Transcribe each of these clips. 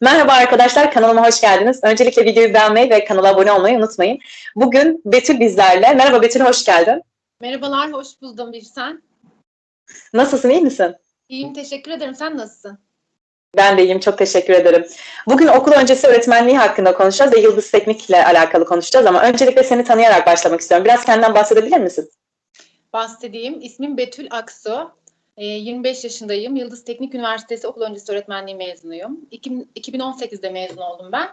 Merhaba arkadaşlar, kanalıma hoş geldiniz. Öncelikle videoyu beğenmeyi ve kanala abone olmayı unutmayın. Bugün Betül bizlerle. Merhaba Betül, hoş geldin. Merhabalar, hoş buldum bir sen. Nasılsın, iyi misin? İyiyim, teşekkür ederim. Sen nasılsın? Ben de iyiyim, çok teşekkür ederim. Bugün okul öncesi öğretmenliği hakkında konuşacağız ve Yıldız Teknik ile alakalı konuşacağız ama öncelikle seni tanıyarak başlamak istiyorum. Biraz kendinden bahsedebilir misin? Bahsedeyim. İsmim Betül Aksu. Ee, 25 yaşındayım. Yıldız Teknik Üniversitesi okul öncesi öğretmenliği mezunuyum. İki- 2018'de mezun oldum ben.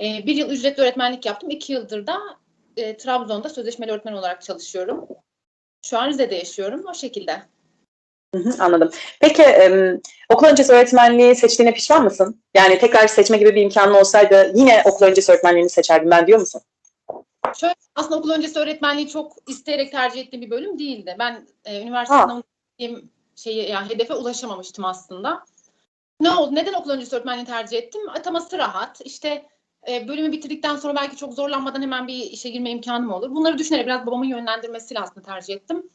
Ee, bir yıl ücretli öğretmenlik yaptım. İki yıldır da e, Trabzon'da sözleşmeli öğretmen olarak çalışıyorum. Şu an Rize'de yaşıyorum. O şekilde. Hı hı, anladım. Peki okul öncesi öğretmenliği seçtiğine pişman mısın? Yani tekrar seçme gibi bir imkanın olsaydı yine okul öncesi öğretmenliğini seçerdim ben diyor musun? Şöyle, aslında okul öncesi öğretmenliği çok isteyerek tercih ettiğim bir bölüm değildi. Ben e, üniversite. Şeyi yani hedefe ulaşamamıştım aslında. Ne oldu? Neden okul öncesi öğretmenliği tercih ettim? Ataması rahat. İşte e, bölümü bitirdikten sonra belki çok zorlanmadan hemen bir işe girme imkanım olur. Bunları düşünerek biraz babamın yönlendirmesiyle aslında tercih ettim.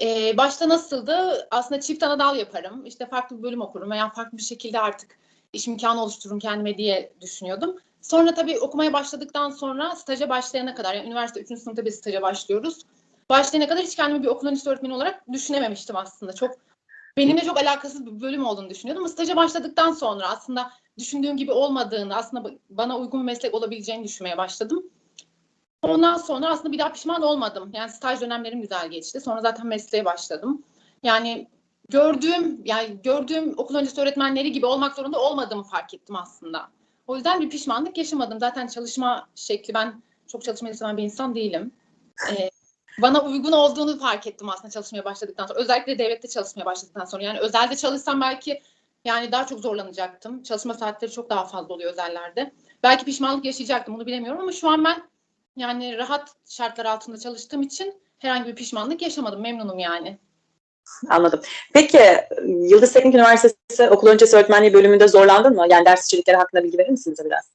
E, başta nasıldı? Aslında çift ana dal yaparım. İşte farklı bir bölüm okurum veya farklı bir şekilde artık iş imkanı oluştururum kendime diye düşünüyordum. Sonra tabii okumaya başladıktan sonra staja başlayana kadar, yani üniversite 3. sınıfta bir staja başlıyoruz. Başlayana kadar hiç kendimi bir okul öncesi öğretmeni olarak düşünememiştim aslında. Çok benimle çok alakasız bir bölüm olduğunu düşünüyordum. Ama staja başladıktan sonra aslında düşündüğüm gibi olmadığını, aslında bana uygun bir meslek olabileceğini düşünmeye başladım. Ondan sonra aslında bir daha pişman olmadım. Yani staj dönemlerim güzel geçti. Sonra zaten mesleğe başladım. Yani gördüğüm, yani gördüğüm okul öncesi öğretmenleri gibi olmak zorunda olmadığımı fark ettim aslında. O yüzden bir pişmanlık yaşamadım. Zaten çalışma şekli ben çok çalışmayı seven bir insan değilim. Ee, bana uygun olduğunu fark ettim aslında çalışmaya başladıktan sonra. Özellikle devlette çalışmaya başladıktan sonra. Yani özelde çalışsam belki yani daha çok zorlanacaktım. Çalışma saatleri çok daha fazla oluyor özellerde. Belki pişmanlık yaşayacaktım bunu bilemiyorum ama şu an ben yani rahat şartlar altında çalıştığım için herhangi bir pişmanlık yaşamadım. Memnunum yani. Anladım. Peki Yıldız Teknik Üniversitesi okul öncesi öğretmenliği bölümünde zorlandın mı? Yani ders içerikleri hakkında bilgi verir misiniz biraz?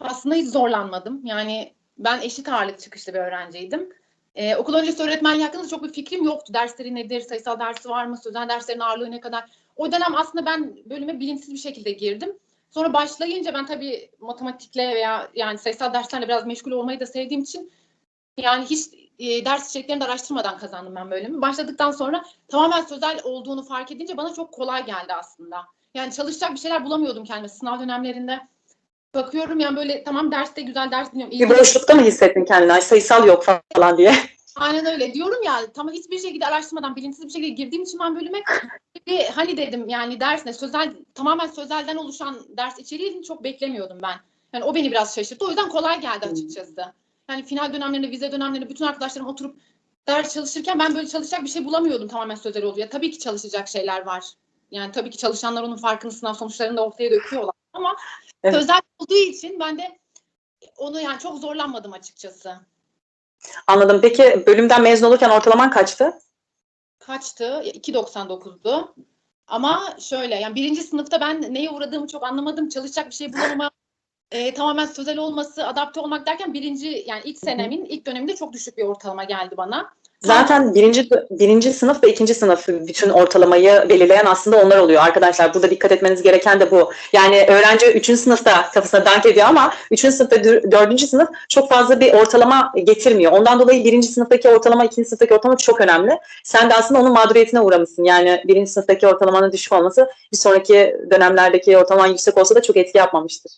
Aslında hiç zorlanmadım. Yani ben eşit ağırlık çıkışlı bir öğrenciydim. Ee, okul öncesi öğretmenliği hakkında çok bir fikrim yoktu. Dersleri nedir, sayısal dersi var mı, sözel derslerin ağırlığı ne kadar? O dönem aslında ben bölüme bilinçsiz bir şekilde girdim. Sonra başlayınca ben tabii matematikle veya yani sayısal derslerle biraz meşgul olmayı da sevdiğim için yani hiç e, ders içeriklerini de araştırmadan kazandım ben bölümü. Başladıktan sonra tamamen sözel olduğunu fark edince bana çok kolay geldi aslında. Yani çalışacak bir şeyler bulamıyordum kendime sınav dönemlerinde. Bakıyorum yani böyle tamam derste güzel ders dinliyorum. iyi Bir boşlukta mı hissettin kendini? Ay, sayısal yok falan diye. Aynen öyle diyorum ya tamam hiçbir şekilde araştırmadan bilinçsiz bir şekilde girdiğim için ben bölüme bir hani dedim yani ders ne sözel tamamen sözelden oluşan ders içeriğini çok beklemiyordum ben. Yani o beni biraz şaşırttı. O yüzden kolay geldi açıkçası. Yani final dönemlerinde, vize dönemlerinde bütün arkadaşlarım oturup ders çalışırken ben böyle çalışacak bir şey bulamıyordum tamamen sözel. Ya tabii ki çalışacak şeyler var. Yani tabii ki çalışanlar onun farkını sınav sonuçlarında ortaya döküyorlar ama Evet. sözel olduğu için ben de onu yani çok zorlanmadım açıkçası. Anladım. Peki bölümden mezun olurken ortalaman kaçtı? kaçtı? 2.99'du. Ama şöyle yani birinci sınıfta ben neye uğradığımı çok anlamadım. Çalışacak bir şey bulamama, e, tamamen sözel olması, adapte olmak derken birinci yani ilk senemin ilk döneminde çok düşük bir ortalama geldi bana. Zaten birinci, birinci sınıf ve ikinci sınıf bütün ortalamayı belirleyen aslında onlar oluyor. Arkadaşlar burada dikkat etmeniz gereken de bu. Yani öğrenci üçüncü sınıfta kafasına dank ediyor ama üçüncü sınıf ve dör- dördüncü sınıf çok fazla bir ortalama getirmiyor. Ondan dolayı birinci sınıftaki ortalama, ikinci sınıftaki ortalama çok önemli. Sen de aslında onun mağduriyetine uğramışsın. Yani birinci sınıftaki ortalamanın düşük olması bir sonraki dönemlerdeki ortalaman yüksek olsa da çok etki yapmamıştır.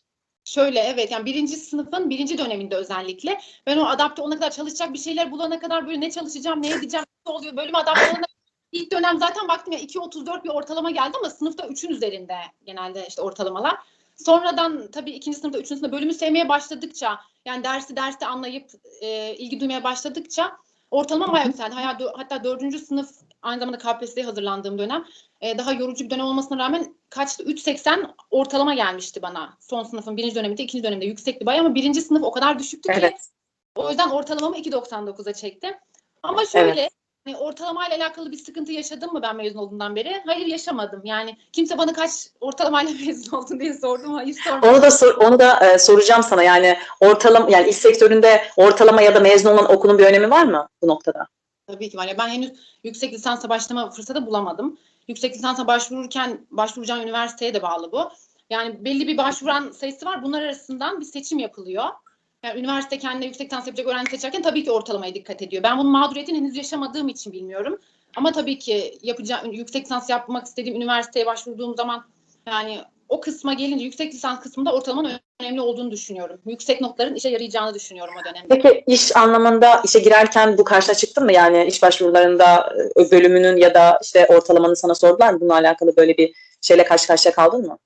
Şöyle evet yani birinci sınıfın birinci döneminde özellikle ben o adapte olana kadar çalışacak bir şeyler bulana kadar böyle ne çalışacağım ne edeceğim ne oluyor bölüme adapte olana ilk dönem zaten baktım ya 2.34 bir ortalama geldi ama sınıfta 3'ün üzerinde genelde işte ortalamalar. Sonradan tabii ikinci sınıfta, üçüncü sınıfta bölümü sevmeye başladıkça yani dersi derste anlayıp e, ilgi duymaya başladıkça ortalama bayağı yükseldi. Hatta dördüncü sınıf aynı zamanda KPSS'ye hazırlandığım dönem e, daha yorucu bir dönem olmasına rağmen kaçtı? 3.80 ortalama gelmişti bana. Son sınıfın birinci döneminde, ikinci dönemde yüksekti bayağı ama birinci sınıf o kadar düşüktü ki. Evet. O yüzden ortalamamı 2.99'a çektim. Ama şöyle hani ortalamayla alakalı bir sıkıntı yaşadım mı ben mezun olduğumdan beri? Hayır yaşamadım. Yani kimse bana kaç ortalamayla mezun oldun diye sordum. Hayır sormadım. Onu da sor- onu da e, soracağım sana. Yani ortalama yani iş sektöründe ortalama ya da mezun olan okulun bir önemi var mı bu noktada? Tabii ki var. Ya ben henüz yüksek lisansa başlama fırsatı bulamadım. Yüksek lisansa başvururken başvuracağım üniversiteye de bağlı bu. Yani belli bir başvuran sayısı var. Bunlar arasından bir seçim yapılıyor. Yani üniversite kendine yüksek lisans yapacak öğrenci seçerken tabii ki ortalamaya dikkat ediyor. Ben bunun mağduriyetini henüz yaşamadığım için bilmiyorum. Ama tabii ki yapacağım yüksek lisans yapmak istediğim üniversiteye başvurduğum zaman yani o kısma gelince yüksek lisans kısmında ortalamanın önemli olduğunu düşünüyorum. Yüksek notların işe yarayacağını düşünüyorum o dönemde. Peki iş anlamında işe girerken bu karşına çıktı mı? Yani iş başvurularında e, bölümünün ya da işte ortalamanı sana sordular mı? Bununla alakalı böyle bir şeyle karşı karşıya kaldın mı?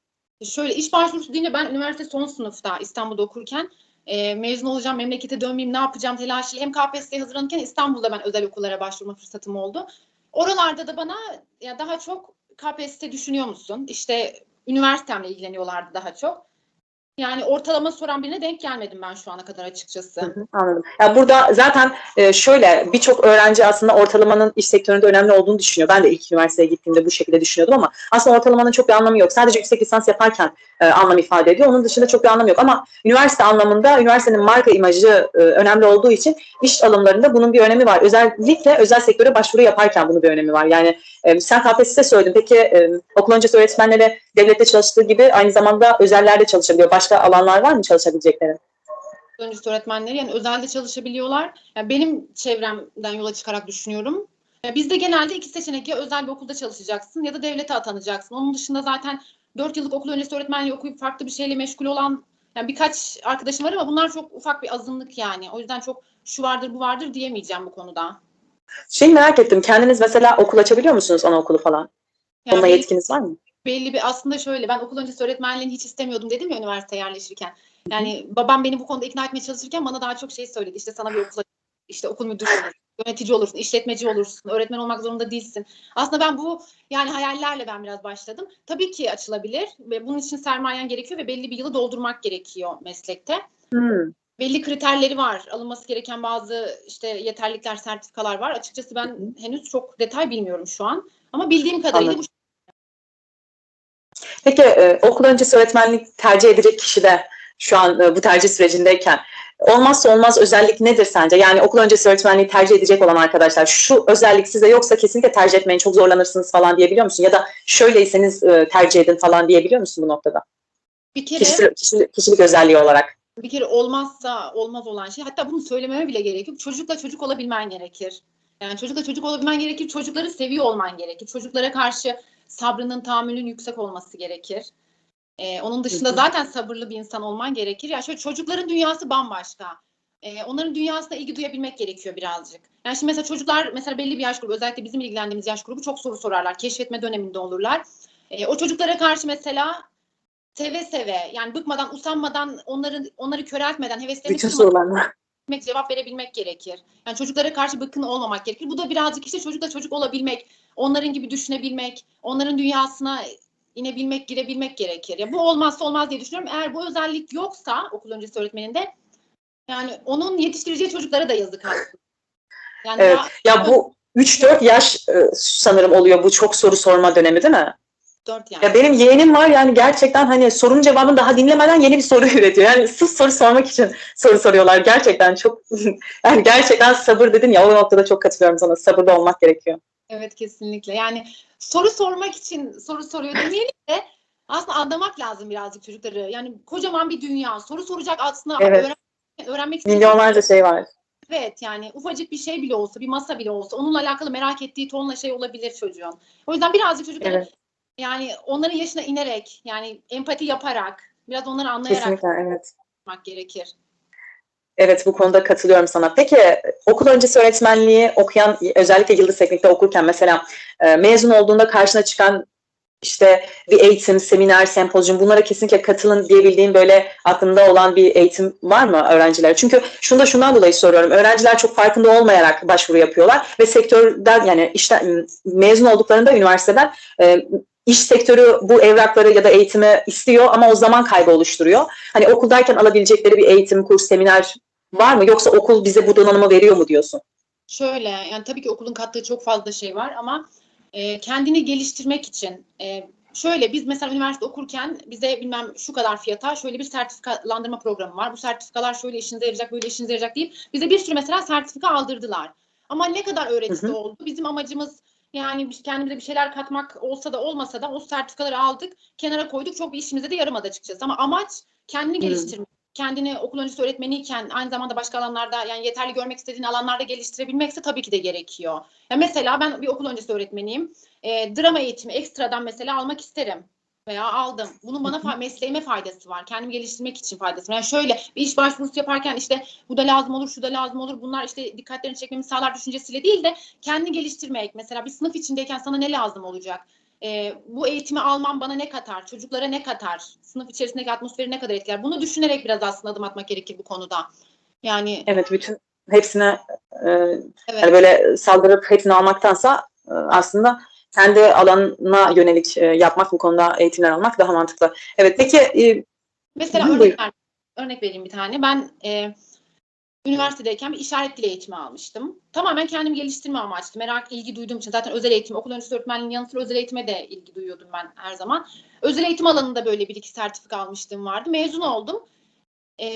Şöyle iş başvurusu deyince ben üniversite son sınıfta İstanbul'da okurken e, mezun olacağım, memlekete dönmeyeyim, ne yapacağım telaşıyla hem KPSS'ye hazırlanırken İstanbul'da ben özel okullara başvurma fırsatım oldu. Oralarda da bana ya daha çok KPSS düşünüyor musun? İşte üniversitemle ilgileniyorlardı daha çok. Yani ortalama soran birine denk gelmedim ben şu ana kadar açıkçası. Anladım. Ya burada zaten e, şöyle birçok öğrenci aslında ortalamanın iş sektöründe önemli olduğunu düşünüyor. Ben de ilk üniversiteye gittiğimde bu şekilde düşünüyordum ama aslında ortalamanın çok bir anlamı yok. Sadece yüksek lisans yaparken e, anlam ifade ediyor. Onun dışında çok bir anlamı yok. Ama üniversite anlamında üniversitenin marka imajı e, önemli olduğu için iş alımlarında bunun bir önemi var. Özellikle özel sektöre başvuru yaparken bunun bir önemi var. Yani e, sen KPSS söyledin. Peki okul öncesi öğretmenlere devlette çalıştığı gibi aynı zamanda özellerde çalışabiliyor. Başka alanlar var mı çalışabilecekleri? öncesi öğretmenleri yani özelde çalışabiliyorlar. Yani benim çevremden yola çıkarak düşünüyorum. Ya bizde genelde iki seçenek ya özel bir okulda çalışacaksın ya da devlete atanacaksın. Onun dışında zaten 4 yıllık okul öncesi öğretmenliği okuyup farklı bir şeyle meşgul olan yani birkaç arkadaşım var ama bunlar çok ufak bir azınlık yani. O yüzden çok şu vardır bu vardır diyemeyeceğim bu konuda. Şey merak ettim. Kendiniz mesela okul açabiliyor musunuz anaokulu falan? Yani Onunla yetkiniz var mı? Belli bir aslında şöyle ben okul öncesi öğretmenliğini hiç istemiyordum dedim ya üniversiteye yerleşirken. Yani babam beni bu konuda ikna etmeye çalışırken bana daha çok şey söyledi. İşte sana bir okula işte okul müdürü olursun, yönetici olursun, işletmeci olursun, öğretmen olmak zorunda değilsin. Aslında ben bu yani hayallerle ben biraz başladım. Tabii ki açılabilir ve bunun için sermayen gerekiyor ve belli bir yılı doldurmak gerekiyor meslekte. Hmm. Belli kriterleri var. Alınması gereken bazı işte yeterlikler, sertifikalar var. Açıkçası ben henüz çok detay bilmiyorum şu an. Ama bildiğim kadarıyla Anladım. bu Peki e, okul öncesi öğretmenlik tercih edecek kişi de şu an e, bu tercih sürecindeyken olmazsa olmaz özellik nedir sence? Yani okul öncesi öğretmenliği tercih edecek olan arkadaşlar şu özellik size yoksa kesinlikle tercih etmeyin çok zorlanırsınız falan diyebiliyor musun? Ya da şöyleyseniz e, tercih edin falan diyebiliyor musun bu noktada? bir kere Kişilik, kişilik, kişilik özelliği olarak. bir kere olmazsa olmaz olan şey hatta bunu söylememe bile gerek yok. Çocukla çocuk olabilmen gerekir. Yani çocukla çocuk olabilmen gerekir. Çocukları seviyor olman gerekir. Çocuklara karşı sabrının, tahammülün yüksek olması gerekir. Ee, onun dışında zaten sabırlı bir insan olman gerekir. Ya şöyle çocukların dünyası bambaşka. Ee, onların dünyasına ilgi duyabilmek gerekiyor birazcık. Yani şimdi mesela çocuklar mesela belli bir yaş grubu özellikle bizim ilgilendiğimiz yaş grubu çok soru sorarlar. Keşfetme döneminde olurlar. Ee, o çocuklara karşı mesela seve seve yani bıkmadan usanmadan onları onları köreltmeden heveslerini Bütün sorularına. Cevap verebilmek gerekir. Yani çocuklara karşı bıkkın olmamak gerekir. Bu da birazcık işte çocukla çocuk olabilmek, onların gibi düşünebilmek, onların dünyasına inebilmek, girebilmek gerekir. Ya bu olmazsa olmaz diye düşünüyorum. Eğer bu özellik yoksa okul öncesi öğretmeninde yani onun yetiştireceği çocuklara da yazık aslında. Yani Evet. daha Ya bu 3-4 yaş e, sanırım oluyor bu çok soru sorma dönemi değil mi? Dört yani. Ya benim yeğenim var yani gerçekten hani sorunun cevabını daha dinlemeden yeni bir soru üretiyor. Yani sırf soru sormak için soru soruyorlar. Gerçekten çok yani gerçekten sabır dedin ya o noktada çok katılıyorum sana. Sabırlı olmak gerekiyor. Evet kesinlikle. Yani soru sormak için soru soruyor demeyelim de aslında anlamak lazım birazcık çocukları. Yani kocaman bir dünya. Soru soracak aslında Evet. öğren- öğrenmek istediği Milyonlarca şey var. Evet yani ufacık bir şey bile olsa, bir masa bile olsa onunla alakalı merak ettiği tonla şey olabilir çocuğun. O yüzden birazcık çocukları Evet. Yani onların yaşına inerek yani empati yaparak biraz onları anlayarak Kesinlikle evet. yapmak gerekir. Evet bu konuda katılıyorum sana. Peki okul öncesi öğretmenliği okuyan özellikle Yıldız Teknik'te okurken mesela e, mezun olduğunda karşına çıkan işte bir eğitim, seminer, sempozyum bunlara kesinlikle katılın diyebildiğim böyle aklında olan bir eğitim var mı öğrencilere? Çünkü şunu da şundan dolayı soruyorum. Öğrenciler çok farkında olmayarak başvuru yapıyorlar ve sektörden yani işte mezun olduklarında üniversiteden e, iş sektörü bu evrakları ya da eğitimi istiyor ama o zaman kaybı oluşturuyor. Hani okuldayken alabilecekleri bir eğitim, kurs, seminer var mı? Yoksa okul bize bu donanımı veriyor mu diyorsun? Şöyle yani tabii ki okulun kattığı çok fazla şey var ama e, kendini geliştirmek için e, şöyle biz mesela üniversite okurken bize bilmem şu kadar fiyata şöyle bir sertifikalandırma programı var. Bu sertifikalar şöyle işinize yarayacak, böyle işinize yarayacak deyip bize bir sürü mesela sertifika aldırdılar. Ama ne kadar öğretisi Hı hı. oldu? Bizim amacımız Yani biz kendimize bir şeyler katmak olsa da olmasa da o sertifikaları aldık, kenara koyduk. Çok bir işimize de yaramadı açıkçası. Ama amaç kendini Hı. geliştirmek. Kendini okul öncesi öğretmeniyken aynı zamanda başka alanlarda yani yeterli görmek istediğin alanlarda geliştirebilmekse tabii ki de gerekiyor. Ya mesela ben bir okul öncesi öğretmeniyim. E, drama eğitimi ekstradan mesela almak isterim veya aldım. Bunun bana fa- mesleğime faydası var. Kendimi geliştirmek için faydası var. Yani şöyle bir iş başvurusu yaparken işte bu da lazım olur, şu da lazım olur. Bunlar işte dikkatlerini çekmemi sağlar düşüncesiyle değil de kendini geliştirmek. Mesela bir sınıf içindeyken sana ne lazım olacak? Ee, bu eğitimi almam bana ne katar? Çocuklara ne katar? Sınıf içerisindeki atmosferi ne kadar etkiler? Bunu düşünerek biraz aslında adım atmak gerekir bu konuda. Yani Evet bütün hepsine e, evet. yani böyle saldırıp hepsini almaktansa e, aslında kendi alanına yönelik e, yapmak bu konuda eğitimler almak daha mantıklı. Evet peki e, Mesela örnek, ver, örnek vereyim bir tane. Ben e, üniversitedeyken bir işaret dili eğitimi almıştım. Tamamen kendimi geliştirme amaçlı. Merak, ilgi duyduğum için zaten özel eğitim, okul öncesi öğretmenliğinin yanı sıra özel eğitime de ilgi duyuyordum ben her zaman. Özel eğitim alanında böyle bir iki sertifika almıştım vardı. Mezun oldum. E,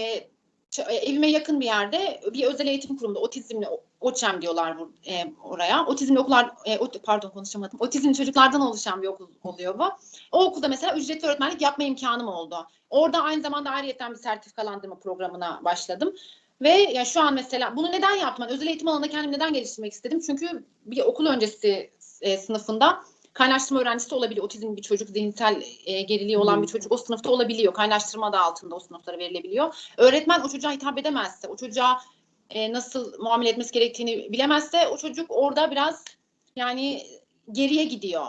e, evime yakın bir yerde bir özel eğitim kurumunda otizmli OÇEM diyorlar bu, e, oraya. Otizmli okullar e, ot- pardon konuşamadım. Otizmli çocuklardan oluşan bir okul oluyor bu. O okulda mesela ücretli öğretmenlik yapma imkanım oldu. Orada aynı zamanda ayrıyeten bir sertifikalandırma programına başladım. Ve ya şu an mesela bunu neden yaptım? Özel eğitim alanında kendimi neden geliştirmek istedim? Çünkü bir okul öncesi e, sınıfında kaynaştırma öğrencisi olabiliyor. Otizm bir çocuk, zihinsel e, geriliği olan bir çocuk o sınıfta olabiliyor. Kaynaştırma da altında o sınıflara verilebiliyor. Öğretmen o çocuğa hitap edemezse, o çocuğa e, nasıl muamele etmesi gerektiğini bilemezse o çocuk orada biraz yani geriye gidiyor.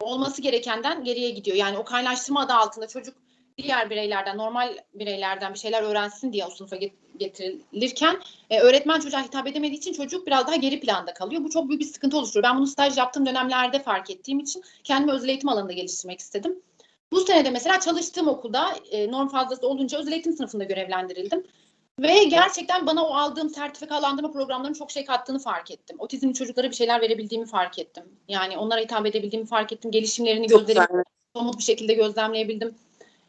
Olması gerekenden geriye gidiyor. Yani o kaynaştırma adı altında çocuk diğer bireylerden, normal bireylerden bir şeyler öğrensin diye o sınıfa get- getirilirken e, öğretmen çocuğa hitap edemediği için çocuk biraz daha geri planda kalıyor. Bu çok büyük bir sıkıntı oluşturuyor. Ben bunu staj yaptığım dönemlerde fark ettiğim için kendimi özel eğitim alanında geliştirmek istedim. Bu sene de mesela çalıştığım okulda e, norm fazlası olunca özel eğitim sınıfında görevlendirildim. Ve gerçekten bana o aldığım sertifikalandırma programlarının çok şey kattığını fark ettim. Otizmli çocuklara bir şeyler verebildiğimi fark ettim. Yani onlara hitap edebildiğimi fark ettim. Gelişimlerini gözlerim somut bir şekilde gözlemleyebildim.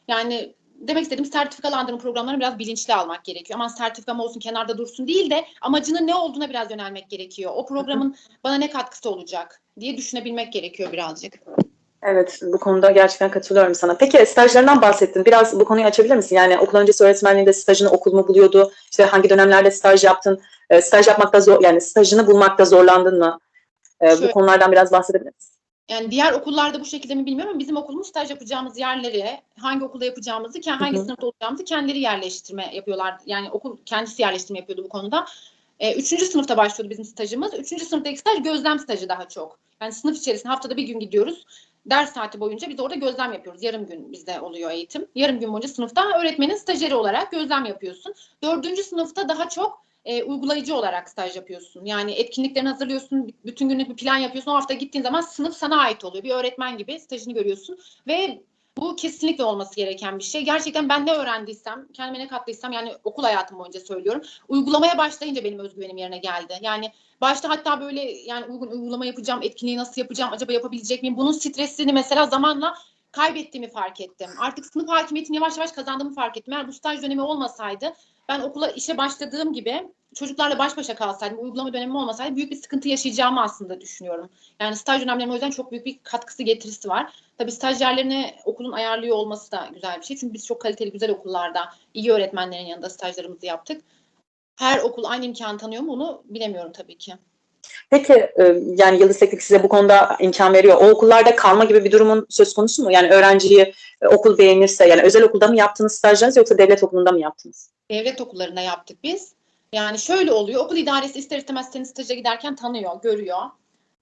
Yani demek istediğim sertifikalandırma programlarını biraz bilinçli almak gerekiyor. Aman sertifikam olsun kenarda dursun değil de amacının ne olduğuna biraz yönelmek gerekiyor. O programın bana ne katkısı olacak diye düşünebilmek gerekiyor birazcık. Evet, bu konuda gerçekten katılıyorum sana. Peki stajlarından bahsettin. Biraz bu konuyu açabilir misin? Yani okul öncesi öğretmenliğinde stajını okul mu buluyordu? İşte hangi dönemlerde staj yaptın? E, staj yapmakta zor, yani stajını bulmakta zorlandın mı? E, bu konulardan biraz bahsedebilir misin? Yani diğer okullarda bu şekilde mi bilmiyorum ama bizim okulumuz staj yapacağımız yerleri, hangi okulda yapacağımızı, hangi Hı hı. sınıfta olacağımızı kendileri yerleştirme yapıyorlar. Yani okul kendisi yerleştirme yapıyordu bu konuda. Ee, üçüncü sınıfta başlıyordu bizim stajımız. Üçüncü sınıftaki staj gözlem stajı daha çok. Yani sınıf içerisinde haftada bir gün gidiyoruz. Ders saati boyunca biz orada gözlem yapıyoruz. Yarım gün bizde oluyor eğitim. Yarım gün boyunca sınıfta öğretmenin stajyeri olarak gözlem yapıyorsun. Dördüncü sınıfta daha çok e, uygulayıcı olarak staj yapıyorsun. Yani etkinliklerini hazırlıyorsun, bütün günlük bir plan yapıyorsun. O hafta gittiğin zaman sınıf sana ait oluyor. Bir öğretmen gibi stajını görüyorsun ve bu kesinlikle olması gereken bir şey. Gerçekten ben ne öğrendiysem, kendime ne kattıysam yani okul hayatım boyunca söylüyorum. Uygulamaya başlayınca benim özgüvenim yerine geldi. Yani başta hatta böyle yani uygun uygulama yapacağım, etkinliği nasıl yapacağım, acaba yapabilecek miyim? Bunun stresini mesela zamanla kaybettiğimi fark ettim. Artık sınıf hakimiyetini yavaş yavaş kazandığımı fark ettim. Eğer bu staj dönemi olmasaydı ben okula işe başladığım gibi çocuklarla baş başa kalsaydım, uygulama dönemim olmasaydı büyük bir sıkıntı yaşayacağımı aslında düşünüyorum. Yani staj dönemlerinin o yüzden çok büyük bir katkısı getirisi var. Tabii stajyerlerini okulun ayarlıyor olması da güzel bir şey. Çünkü biz çok kaliteli güzel okullarda iyi öğretmenlerin yanında stajlarımızı yaptık. Her okul aynı imkanı tanıyor mu onu bilemiyorum tabii ki. Peki e, yani Yıldız Teknik size bu konuda imkan veriyor. O okullarda kalma gibi bir durumun söz konusu mu? Yani öğrenciyi e, okul beğenirse yani özel okulda mı yaptınız stajlarınızı yoksa devlet okulunda mı yaptınız? devlet okullarında yaptık biz. Yani şöyle oluyor. Okul idaresi ister istemez seni staja giderken tanıyor, görüyor.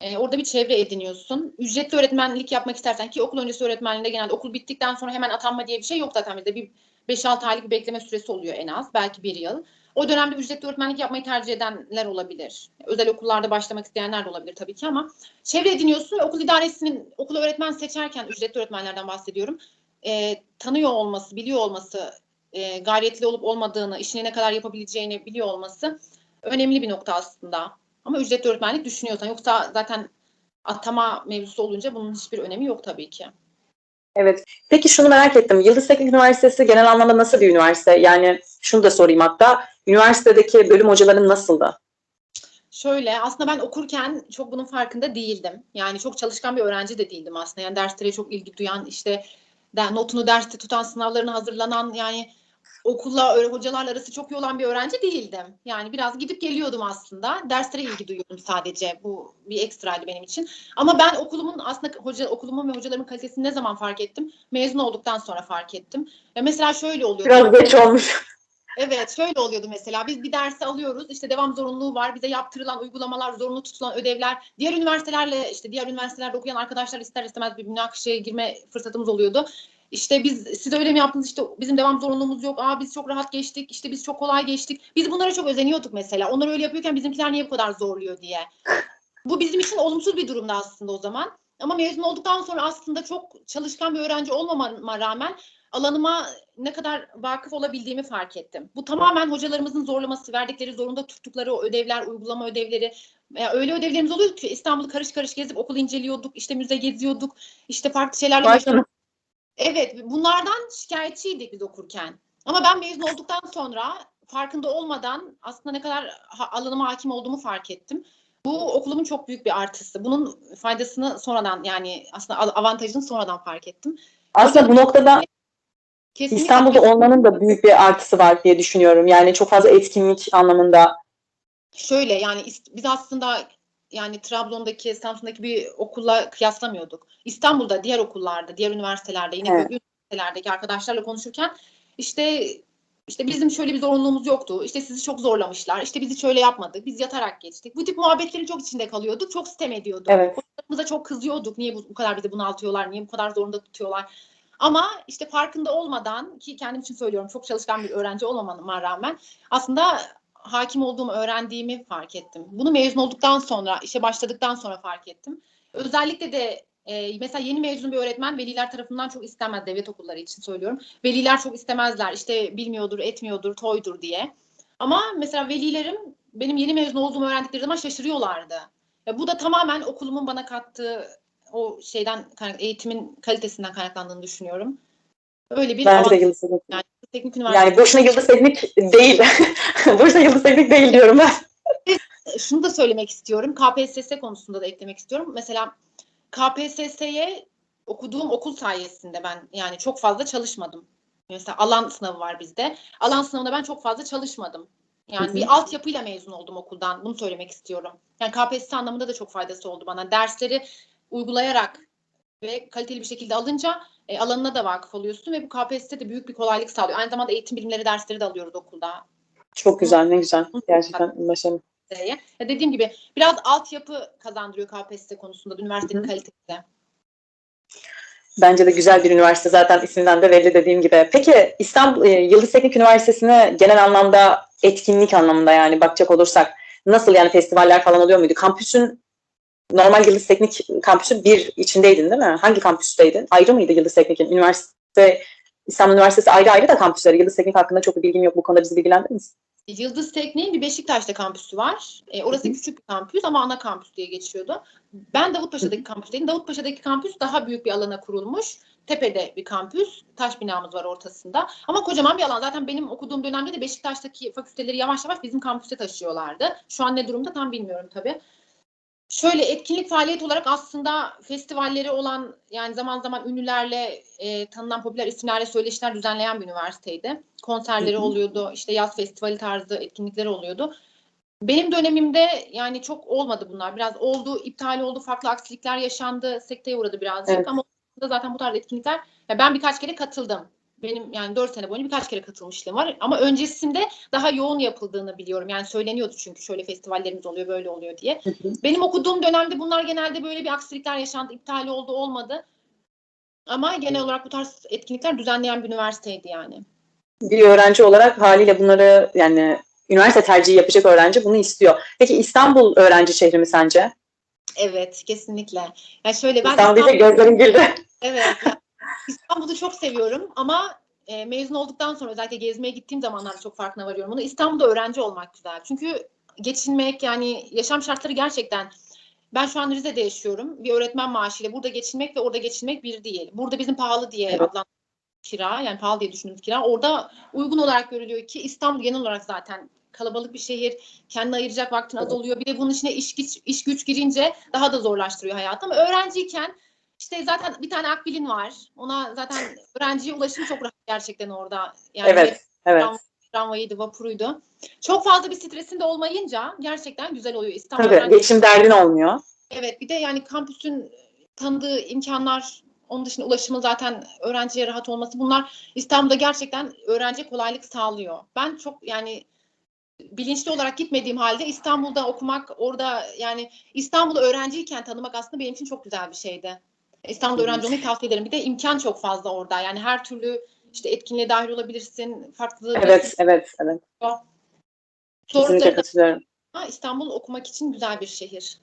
Ee, orada bir çevre ediniyorsun. Ücretli öğretmenlik yapmak istersen ki okul öncesi öğretmenliğinde genelde okul bittikten sonra hemen atanma diye bir şey yok zaten bizde. Bir 5-6 aylık bir bekleme süresi oluyor en az. Belki bir yıl. O dönemde ücretli öğretmenlik yapmayı tercih edenler olabilir. Özel okullarda başlamak isteyenler de olabilir tabii ki ama çevre ediniyorsun ve okul idaresinin okul öğretmen seçerken ücretli öğretmenlerden bahsediyorum. e, tanıyor olması, biliyor olması e, gayretli olup olmadığını, işini ne kadar yapabileceğini biliyor olması önemli bir nokta aslında. Ama ücretli öğretmenlik düşünüyorsan yoksa zaten atama mevzusu olunca bunun hiçbir önemi yok tabii ki. Evet. Peki şunu merak ettim. Yıldız Teknik Üniversitesi genel anlamda nasıl bir üniversite? Yani şunu da sorayım hatta. Üniversitedeki bölüm hocaların nasıldı? Şöyle aslında ben okurken çok bunun farkında değildim. Yani çok çalışkan bir öğrenci de değildim aslında. Yani derslere çok ilgi duyan işte notunu derste tutan sınavlarına hazırlanan yani okulla öyle hocalarla arası çok iyi olan bir öğrenci değildim. Yani biraz gidip geliyordum aslında. Derslere ilgi duyuyordum sadece. Bu bir ekstraydı benim için. Ama ben okulumun aslında hoca okulumun ve hocalarımın kalitesini ne zaman fark ettim? Mezun olduktan sonra fark ettim. Ya mesela şöyle oluyor. Biraz geç olmuş. Evet şöyle oluyordu mesela biz bir dersi alıyoruz işte devam zorunluluğu var bize yaptırılan uygulamalar zorunlu tutulan ödevler diğer üniversitelerle işte diğer üniversitelerde okuyan arkadaşlar ister istemez bir münakaşaya girme fırsatımız oluyordu. İşte biz siz öyle mi yaptınız işte bizim devam zorunluluğumuz yok aa biz çok rahat geçtik işte biz çok kolay geçtik biz bunlara çok özeniyorduk mesela onlar öyle yapıyorken bizimkiler niye bu kadar zorluyor diye. Bu bizim için olumsuz bir durumda aslında o zaman. Ama mezun olduktan sonra aslında çok çalışkan bir öğrenci olmama rağmen alanıma ne kadar vakıf olabildiğimi fark ettim. Bu tamamen hocalarımızın zorlaması, verdikleri zorunda tuttukları o ödevler, uygulama ödevleri. Ya öyle ödevlerimiz oluyordu ki İstanbul'u karış karış gezip okul inceliyorduk, işte müze geziyorduk, işte farklı şeylerle Başka Evet, bunlardan şikayetçiydik biz okurken. Ama ben mezun olduktan sonra farkında olmadan aslında ne kadar alanıma hakim olduğumu fark ettim. Bu okulumun çok büyük bir artısı. Bunun faydasını sonradan yani aslında av- avantajını sonradan fark ettim. Aslında bu noktada Kesinlikle İstanbul'da olmanın da büyük bir artısı var diye düşünüyorum. Yani çok fazla etkinlik anlamında. Şöyle yani biz aslında yani Trabzon'daki, Samsun'daki bir okulla kıyaslamıyorduk. İstanbul'da, diğer okullarda, diğer üniversitelerde, yine Evet. üniversitelerdeki arkadaşlarla konuşurken işte işte bizim şöyle bir zorunluluğumuz yoktu. İşte sizi çok zorlamışlar. İşte bizi şöyle yapmadık. Biz yatarak geçtik. Bu tip muhabbetlerin çok içinde kalıyorduk. Çok sitem ediyorduk. Evet. Hocalarımıza çok kızıyorduk. Niye bu, bu kadar bizi bunaltıyorlar? Niye bu kadar zorunda tutuyorlar? Ama işte farkında olmadan ki kendim için söylüyorum çok çalışkan bir öğrenci olmamama rağmen aslında hakim olduğumu öğrendiğimi fark ettim. Bunu mezun olduktan sonra, işe başladıktan sonra fark ettim. Özellikle de e, mesela yeni mezun bir öğretmen veliler tarafından çok istemez devlet okulları için söylüyorum. Veliler çok istemezler işte bilmiyordur, etmiyordur, toydur diye. Ama mesela velilerim benim yeni mezun olduğumu öğrendikleri zaman şaşırıyorlardı. Ya bu da tamamen okulumun bana kattığı o şeyden eğitimin kalitesinden kaynaklandığını düşünüyorum. Öyle bir Bence de. Yıldız Teknik. Yani teknik üniversite. Yani boşuna Yıldız Teknik değil. boşuna Yıldız Teknik değil diyorum ben. şunu da söylemek istiyorum. KPSS konusunda da eklemek istiyorum. Mesela KPSS'ye okuduğum okul sayesinde ben yani çok fazla çalışmadım. Mesela alan sınavı var bizde. Alan sınavında ben çok fazla çalışmadım. Yani hı. bir altyapıyla mezun oldum okuldan. Bunu söylemek istiyorum. Yani KPSS anlamında da çok faydası oldu bana. Dersleri uygulayarak ve kaliteli bir şekilde alınca e, alanına da vakıf oluyorsun ve bu KPSS'de de büyük bir kolaylık sağlıyor. Aynı zamanda eğitim bilimleri dersleri de alıyoruz okulda. Çok güzel, ne güzel. Gerçekten başarılı. Ya dediğim gibi biraz altyapı kazandırıyor KPSS konusunda da üniversitenin kalitesi. Bence de güzel bir üniversite zaten isminden de belli dediğim gibi. Peki İstanbul e, Yıldız Teknik Üniversitesi'ne genel anlamda etkinlik anlamında yani bakacak olursak nasıl yani festivaller falan oluyor muydu? Kampüsün normal Yıldız Teknik kampüsü bir içindeydin değil mi? Hangi kampüsteydin? Ayrı mıydı Yıldız Teknik'in? Üniversite İstanbul Üniversitesi ayrı ayrı da kampüsleri. Yıldız Teknik hakkında çok bir bilgim yok. Bu konuda bizi bilgilendirir misin? Yıldız Teknik'in bir Beşiktaş'ta kampüsü var. E, orası Hı hı. küçük bir kampüs ama ana kampüs diye geçiyordu. Ben Davutpaşa'daki kampüsteydim. Davutpaşa'daki kampüs daha büyük bir alana kurulmuş. Tepede bir kampüs. Taş binamız var ortasında. Ama kocaman bir alan. Zaten benim okuduğum dönemde de Beşiktaş'taki fakülteleri yavaş yavaş bizim kampüste taşıyorlardı. Şu an ne durumda tam bilmiyorum tabii. Şöyle etkinlik faaliyet olarak aslında festivalleri olan yani zaman zaman ünlülerle e, tanınan popüler isimlerle söyleşiler düzenleyen bir üniversiteydi. Konserleri oluyordu, işte yaz festivali tarzı etkinlikleri oluyordu. Benim dönemimde yani çok olmadı bunlar. Biraz oldu, iptal oldu, farklı aksilikler yaşandı, sekteye uğradı birazcık Evet. ama zaten bu tarz etkinlikler ya ben birkaç kere katıldım. Benim yani 4 sene boyunca birkaç kere katılmışlığım var. Ama öncesinde daha yoğun yapıldığını biliyorum. Yani söyleniyordu çünkü şöyle festivallerimiz oluyor, böyle oluyor diye. Benim okuduğum dönemde bunlar genelde böyle bir aksilikler yaşandı, iptal oldu, olmadı. Ama genel olarak bu tarz etkinlikler düzenleyen bir üniversiteydi yani. bir öğrenci olarak haliyle bunları yani üniversite tercihi yapacak öğrenci bunu istiyor. Peki İstanbul öğrenci şehri mi sence? Evet, kesinlikle. Yani şöyle ben İstanbul deyince İstanbul- gözlerim güldü. Evet. İstanbul'u çok seviyorum ama e, mezun olduktan sonra özellikle gezmeye gittiğim zamanlarda çok farkına varıyorum. Bunu İstanbul'da öğrenci olmak güzel. Çünkü geçinmek yani yaşam şartları gerçekten ben şu an Rize'de yaşıyorum. Bir öğretmen maaşıyla burada geçinmek ve orada geçinmek bir değil. Burada bizim pahalı diye Evet. adlandırdığımız kira yani pahalı diye düşündüğümüz kira orada uygun olarak görülüyor ki İstanbul genel olarak zaten kalabalık bir şehir. Kendine ayıracak vaktin az oluyor. Bir de bunun içine iş güç, iş güç girince daha da zorlaştırıyor hayatı. Ama öğrenciyken işte zaten bir tane akbilin var. Ona zaten öğrenciye ulaşım çok rahat gerçekten orada. Yani Evet, evet. tramvayıydı, vapuruydu. Çok fazla bir stresin de olmayınca gerçekten güzel oluyor. İstanbul Tabii geçim derdin olmuyor. Evet bir de yani kampüsün tanıdığı imkanlar onun dışında ulaşımı zaten öğrenciye rahat olması bunlar İstanbul'da gerçekten öğrenciye kolaylık sağlıyor. Ben çok yani bilinçli olarak gitmediğim halde İstanbul'da okumak orada yani İstanbul'u öğrenciyken tanımak aslında benim için çok güzel bir şeydi. İstanbul'da öğrenci olmayı tavsiye ederim. Bir de imkan çok fazla orada. Yani her türlü işte etkinliğe dahil olabilirsin. Farklı Evet, evet, evet. Kesinlikle katılıyorum. İstanbul okumak için güzel bir şehir.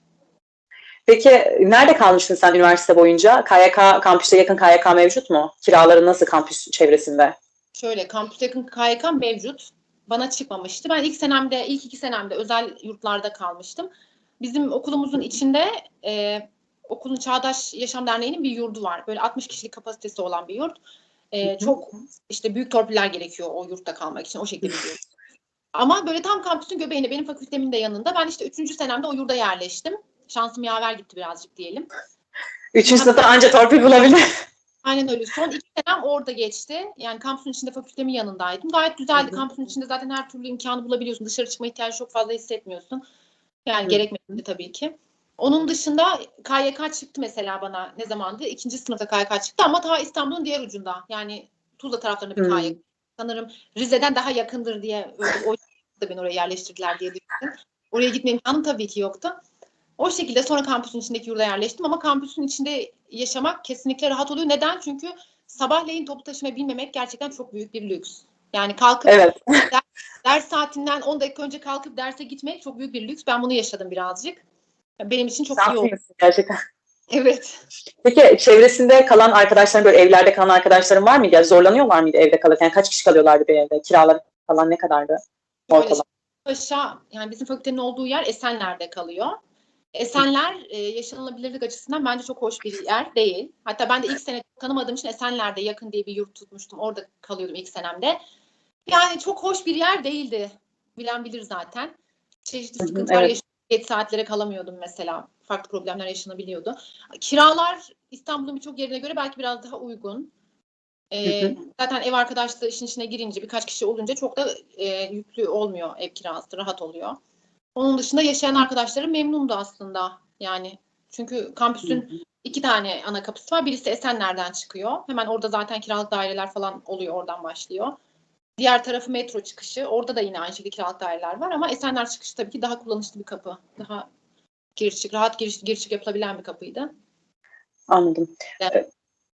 Peki nerede kalmıştın sen üniversite boyunca? KYK, kampüste yakın KYK mevcut mu? Kiraları nasıl kampüs çevresinde? Şöyle kampüs yakın KYK mevcut. Bana çıkmamıştı. Ben ilk senemde, ilk iki senemde özel yurtlarda kalmıştım. Bizim okulumuzun içinde e, okulun Çağdaş Yaşam Derneği'nin bir yurdu var. Böyle 60 kişilik kapasitesi olan bir yurt. E, çok işte büyük torpiller gerekiyor o yurtta kalmak için. O şekilde bir yurt. Ama böyle tam kampüsün göbeğinde benim fakültemin de yanında. Ben işte üçüncü senemde o yurda yerleştim. Şansım yaver gitti birazcık diyelim. Üçüncü sınıfta anca torpil bulabilir. Aynen öyle. Son iki senem orada geçti. Yani kampüsün içinde fakültemin yanındaydım. Gayet güzeldi. Kampüsün içinde zaten her türlü imkanı bulabiliyorsun. Dışarı çıkma ihtiyacı çok fazla hissetmiyorsun. Yani gerekmedi tabii ki. Onun dışında KYK çıktı mesela bana ne zamandı? İkinci sınıfta KYK çıktı ama ta İstanbul'un diğer ucunda. Yani Tuzla taraflarında bir Hı. KYK. Sanırım Rize'den daha yakındır diye o da beni oraya yerleştirdiler diye düşündüm. Oraya gitme imkanım tabii ki yoktu. O şekilde sonra kampüsün içindeki yurda yerleştim ama kampüsün içinde yaşamak kesinlikle rahat oluyor. Neden? Çünkü sabahleyin toplu taşıma binmemek gerçekten çok büyük bir lüks. Yani kalkıp Evet. ders saatinden 10 dakika önce kalkıp derse gitmek çok büyük bir lüks. Ben bunu yaşadım birazcık. Benim için çok iyi oldu. Gerçekten. Evet. Peki çevresinde kalan arkadaşların böyle evlerde kalan arkadaşların var mıydı? Zorlanıyorlar mıydı evde kalırken? Kaç kişi kalıyorlardı bir evde? Kiralar falan ne kadardı? Ortalama. Paşa yani bizim fakültenin olduğu yer Esenler'de kalıyor. Esenler e, yaşanılabilirlik açısından bence çok hoş bir yer değil. Hatta ben de ilk sene tanımadığım için Esenler'de yakın diye bir yurt tutmuştum. Orada kalıyordum ilk senemde. Yani çok hoş bir yer değildi. Bilen bilir zaten. Çeşitli sıkıntılar evet. Geç saatlere kalamıyordum mesela. Farklı problemler yaşanabiliyordu. Kiralar İstanbul'un birçok yerine göre belki biraz daha uygun. Hı hı. zaten ev arkadaşlığı işin içine girince birkaç kişi olunca çok da e, yüklü olmuyor ev kirası, rahat oluyor. Onun dışında yaşayan arkadaşlarım memnundu aslında yani. Çünkü kampüsün iki tane ana kapısı var. Birisi Esenler'den çıkıyor. Hemen orada zaten kiralık daireler falan oluyor, oradan başlıyor. Diğer tarafı metro çıkışı. Orada da yine aynı şekilde kiralık daireler var ama Esenler çıkışı tabii ki daha kullanışlı bir kapı. Daha giriş çık, rahat giriş, giriş çık yapılabilen bir kapıydı. Anladım.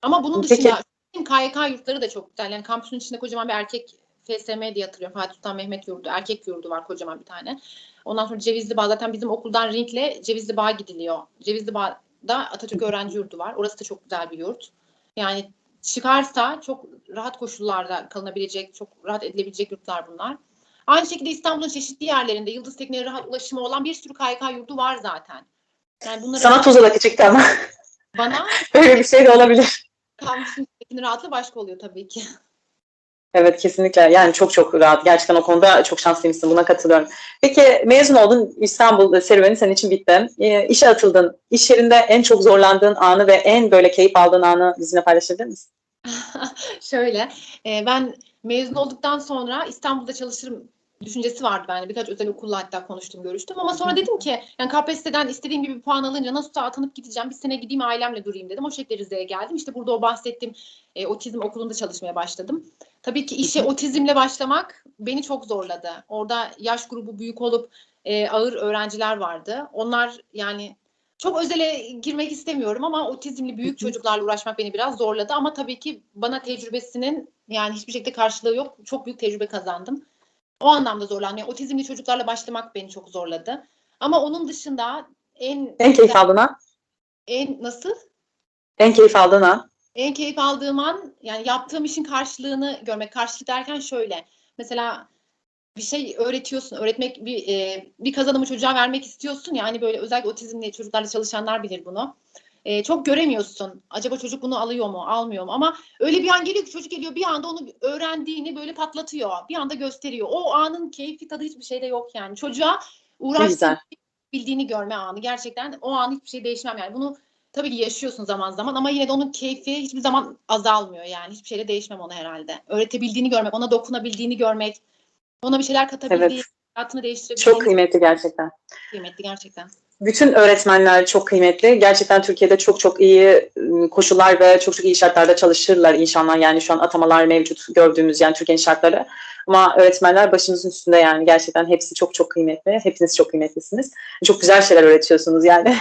Ama bunun Peki- dışında KYK yurtları da çok güzel. Yani kampüsün içinde kocaman bir erkek FSM diye hatırlıyorum. Fatih Sultan Mehmet yurdu. Erkek yurdu var kocaman bir tane. Ondan sonra Cevizli Bağ. Zaten bizim okuldan Ring'le Cevizli Bağ gidiliyor. Cevizli Bağ'da Atatürk Öğrenci Yurdu var. Orası da çok güzel bir yurt. Yani çıkarsa çok rahat koşullarda kalınabilecek, çok rahat edilebilecek yurtlar bunlar. Aynı şekilde İstanbul'un çeşitli yerlerinde yıldız tekneye rahat ulaşımı olan bir sürü KYK yurdu var zaten. Yani bunları Sana Tuzla'daki çıktı ama bana öyle bir şey de olabilir. kampüsün rahatlığı başka oluyor tabii ki. Evet kesinlikle. Yani çok çok rahat. Gerçekten o konuda çok şanslıymışsın. Buna katılıyorum. Peki mezun oldun. İstanbul serüveni senin için bitti. E, işe atıldın. İş yerinde en çok zorlandığın anı ve en böyle keyif aldığın anı bizimle paylaşabilir misin? Şöyle, e, ben mezun olduktan sonra İstanbul'da çalışırım düşüncesi vardı bende. Birkaç özel okulla hatta konuştum, görüştüm. Ama sonra dedim ki, yani KPSS'den istediğim gibi bir puan alınca nasıl atanıp gideceğim, bir sene gideyim ailemle durayım dedim. O şekilde Rize'ye geldim. İşte burada o bahsettiğim e, otizm okulunda çalışmaya başladım. Tabii ki işe otizmle başlamak beni çok zorladı. Orada yaş grubu büyük olup e, ağır öğrenciler vardı. Onlar yani çok özele girmek istemiyorum ama otizmli büyük çocuklarla uğraşmak beni biraz zorladı. Ama tabii ki bana tecrübesinin yani hiçbir şekilde karşılığı yok. Çok büyük tecrübe kazandım. O anlamda zorlandım. Yani otizmli çocuklarla başlamak beni çok zorladı. Ama onun dışında en En keyif aldığın an? en nasıl? En keyif aldığın an? En keyif aldığım an yani yaptığım işin karşılığını görmek. Karşılık derken şöyle. Mesela bir şey öğretiyorsun. Öğretmek bir e, bir kazanımı çocuğa vermek istiyorsun. Yani böyle özellikle otizmli çocuklarla çalışanlar bilir bunu. E, çok göremiyorsun. Acaba çocuk bunu alıyor mu, almıyor mu? Ama öyle bir an geliyor ki çocuk geliyor bir anda onu öğrendiğini böyle patlatıyor. Bir anda gösteriyor. O anın keyfi tadı hiçbir şeyde yok yani. Çocuğa güzel. bildiğini görme anı. Gerçekten o an hiçbir şey değişmem yani. Bunu tabii ki yaşıyorsun zaman zaman ama yine de onun keyfi hiçbir zaman azalmıyor yani. Hiçbir şeyle değişmem onu herhalde. Öğretebildiğini görmek, ona dokunabildiğini görmek, ona bir şeyler katabildiği, Evet. hayatını değiştirebildiğini Çok kıymetli gerçekten. kıymetli gerçekten. Bütün öğretmenler çok kıymetli. Gerçekten Türkiye'de çok çok iyi ıı, koşullar ve çok çok iyi şartlarda çalışırlar inşallah. Yani şu an atamalar mevcut gördüğümüz yani Türkiye'nin şartları. Ama öğretmenler başımızın üstünde yani gerçekten hepsi çok çok kıymetli. Hepiniz çok kıymetlisiniz. Çok güzel şeyler öğretiyorsunuz yani.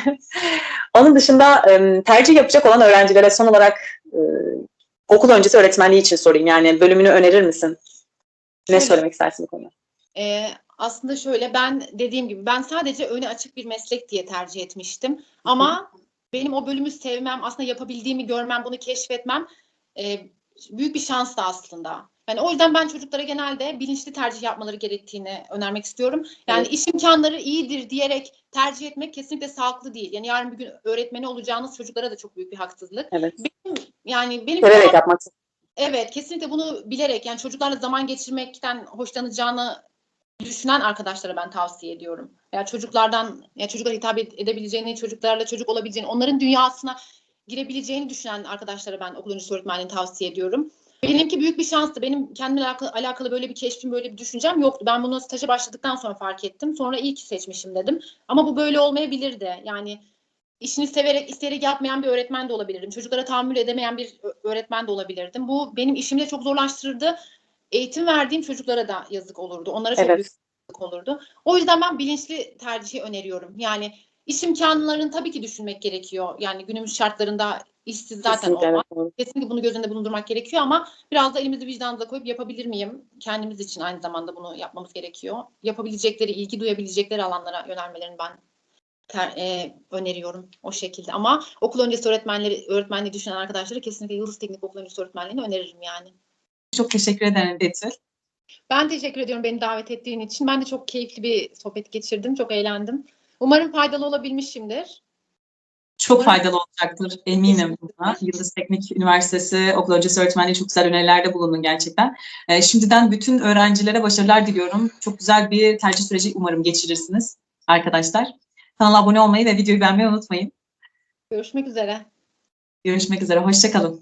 Onun dışında tercih yapacak olan öğrencilere son olarak ıı, okul öncesi öğretmenliği için sorayım. Yani bölümünü önerir misin? Ne söylemek istersin bu konuda? Ee, aslında şöyle ben dediğim gibi ben sadece öne açık bir meslek diye tercih etmiştim. Ama benim o bölümü sevmem, aslında yapabildiğimi görmem, bunu keşfetmem e, büyük bir şans da aslında. Yani o yüzden ben çocuklara genelde bilinçli tercih yapmaları gerektiğini önermek istiyorum. Yani Evet. iş imkanları iyidir diyerek tercih etmek kesinlikle sağlıklı değil. Yani yarın bir gün öğretmeni olacağınız çocuklara da çok büyük bir haksızlık. Evet. Benim, yani benim Severek yapmak. Evet, kesinlikle bunu bilerek yani çocuklarla zaman geçirmekten hoşlanacağını düşünen arkadaşlara ben tavsiye ediyorum. Ya çocuklardan ya çocuklara hitap ed- edebileceğini, çocuklarla çocuk olabileceğini, onların dünyasına girebileceğini düşünen arkadaşlara ben okul öncesi öğretmenliğini tavsiye ediyorum. Benimki büyük bir şanstı. Benim kendimle alakalı, alakalı böyle bir keşfim, böyle bir düşüncem yoktu. Ben bunu staja başladıktan sonra fark ettim. Sonra iyi ki seçmişim dedim. Ama bu böyle olmayabilirdi. Yani işini severek, isteyerek yapmayan bir öğretmen de olabilirdim. Çocuklara tahammül edemeyen bir öğretmen de olabilirdim. Bu benim işimi de çok zorlaştırırdı. Eğitim verdiğim çocuklara da yazık olurdu. Onlara çok Evet. büyük yazık olurdu. O yüzden ben bilinçli tercihi öneriyorum. Yani iş imkanlarını tabii ki düşünmek gerekiyor. Yani günümüz şartlarında işsiz zaten Kesinlikle olmaz. evet. Kesinlikle bunu göz önünde bulundurmak gerekiyor ama biraz da elimizi vicdanımıza koyup yapabilir miyim? Kendimiz için aynı zamanda bunu yapmamız gerekiyor. Yapabilecekleri, ilgi duyabilecekleri alanlara yönelmelerini ben ter- e, öneriyorum o şekilde. Ama okul öncesi öğretmenleri, öğretmenliği düşünen arkadaşlara kesinlikle Yıldız Teknik Okul öncesi öğretmenliğini öneririm yani. Çok teşekkür ederim Betül. Ben teşekkür ediyorum beni davet ettiğin için. Ben de çok keyifli bir sohbet geçirdim. Çok eğlendim. Umarım faydalı olabilmişimdir. Çok faydalı olacaktır eminim buna. Yıldız Teknik Üniversitesi Okul Öncesi Öğretmenliği çok güzel önerilerde bulundun gerçekten. Ee, şimdiden bütün öğrencilere başarılar diliyorum. Çok güzel bir tercih süreci umarım geçirirsiniz arkadaşlar. Kanala abone olmayı ve videoyu beğenmeyi unutmayın. Görüşmek üzere. Görüşmek üzere, hoşçakalın.